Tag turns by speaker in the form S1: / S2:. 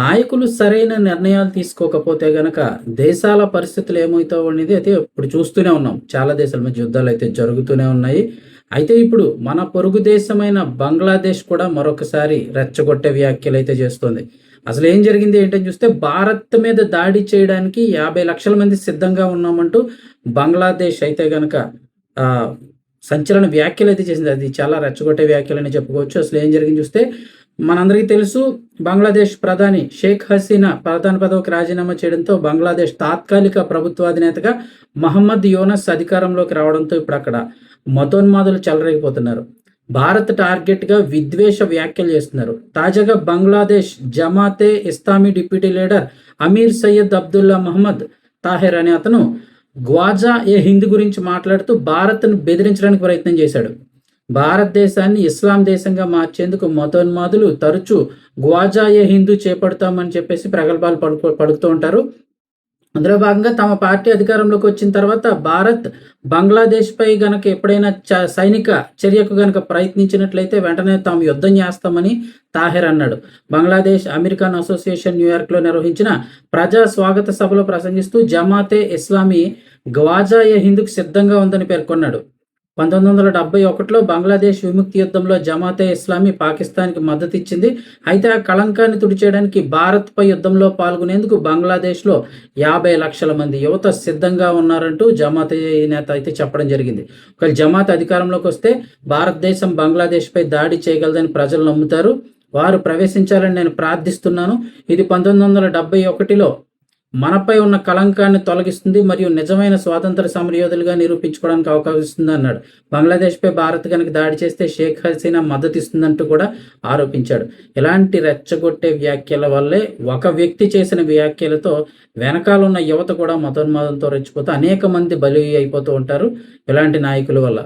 S1: నాయకులు సరైన నిర్ణయాలు తీసుకోకపోతే గనక దేశాల పరిస్థితులు ఏమవుతావు అనేది అయితే ఇప్పుడు చూస్తూనే ఉన్నాం. చాలా దేశాల మధ్య యుద్ధాలు అయితే జరుగుతూనే ఉన్నాయి. అయితే ఇప్పుడు మన పొరుగు దేశమైన బంగ్లాదేశ్ కూడా మరొకసారి రెచ్చగొట్టే వ్యాఖ్యలు అయితే చేస్తుంది. అసలు ఏం జరిగింది ఏంటని చూస్తే భారత్ మీద దాడి చేయడానికి యాభై లక్షల మంది సిద్ధంగా ఉన్నామంటూ బంగ్లాదేశ్ అయితే గనక సంచలన వ్యాఖ్యలు అయితే చేసింది. అది చాలా రెచ్చగొట్టే వ్యాఖ్యలు అని చెప్పుకోవచ్చు. అసలు ఏం జరిగింది చూస్తే మనందరికీ తెలుసు బంగ్లాదేశ్ ప్రధాని షేక్ హసీనా ప్రధాని పదవికి రాజీనామా చేయడంతో బంగ్లాదేశ్ తాత్కాలిక ప్రభుత్వాధినేతగా మహమ్మద్ యోనస్ అధికారంలోకి రావడంతో ఇప్పుడు అక్కడ మతోన్మాదులు చెలరేగిపోతున్నారు. భారత్ టార్గెట్గా విద్వేష వ్యాఖ్యలు చేస్తున్నారు. తాజాగా బంగ్లాదేశ్ జమాతే ఇస్లామీ డిప్యూటీ లీడర్ అమీర్ సయ్యద్ అబ్దుల్లా మహమ్మద్ తాహెర్ అనే అతను గ్వాజా ఏ హింద్ గురించి మాట్లాడుతూ భారత్ను బెదిరించడానికి ప్రయత్నం చేశాడు. భారతదేశాన్ని ఇస్లాం దేశంగా మార్చేందుకు మతోన్మాదులు తరచూ గ్వాజా హిందూ చేపడతామని చెప్పేసి ప్రగల్భాలు పడుకో పడుతూ ఉంటారు. అందులో భాగంగా తమ పార్టీ అధికారంలోకి వచ్చిన తర్వాత భారత్ బంగ్లాదేశ్పై గనక ఎప్పుడైనా చ- సైనిక చర్యకు గనక ప్రయత్నించినట్లయితే వెంటనే తాము యుద్ధం చేస్తామని తాహెర్ అన్నాడు. బంగ్లాదేశ్ అమెరికన్ అసోసియేషన్ న్యూయార్క్లో నిర్వహించిన ప్రజా స్వాగత సభలో ప్రసంగిస్తూ జమాతే ఇస్లామీ గ్వాజా హిందుకు సిద్ధంగా ఉందని పేర్కొన్నాడు. పంతొమ్మిది వందల డెబ్బై ఒకటిలో బంగ్లాదేశ్ విముక్తి యుద్ధంలో జమాతే ఇస్లామీ పాకిస్తాన్కి మద్దతు ఇచ్చింది అయితే ఆ కళంకాన్ని తుడిచేయడానికి భారత్పై యుద్ధంలో పాల్గొనేందుకు బంగ్లాదేశ్లో యాభై లక్షల మంది యువత సిద్ధంగా ఉన్నారంటూ జమాతే నేత అయితే చెప్పడం జరిగింది. ఒకవేళ జమాత్ అధికారంలోకి వస్తే భారతదేశం బంగ్లాదేశ్పై దాడి చేయగలదని ప్రజలు నమ్ముతారు. వారు ప్రవేశించాలని నేను ప్రార్థిస్తున్నాను. ఇది పంతొమ్మిది వందల డెబ్బై ఒకటిలో మనపై ఉన్న కళంకాన్ని తొలగిస్తుంది మరియు నిజమైన స్వాతంత్ర సమరయోధులుగా నిరూపించుకోవడానికి అవకాశిస్తుంది అన్నాడు. బంగ్లాదేశ్పై భారత్ కనుక దాడి చేస్తే షేక్ హసీనా మద్దతు ఇస్తుందంటూ కూడా ఆరోపించాడు. ఇలాంటి రెచ్చగొట్టే వ్యాఖ్యల వల్లే ఒక వ్యక్తి చేసిన వ్యాఖ్యలతో వెనకాల ఉన్న యువత కూడా మతోన్మాదంతో రెచ్చిపోతూ అనేక మంది బలి అయిపోతూ ఉంటారు ఇలాంటి నాయకుల వల్ల.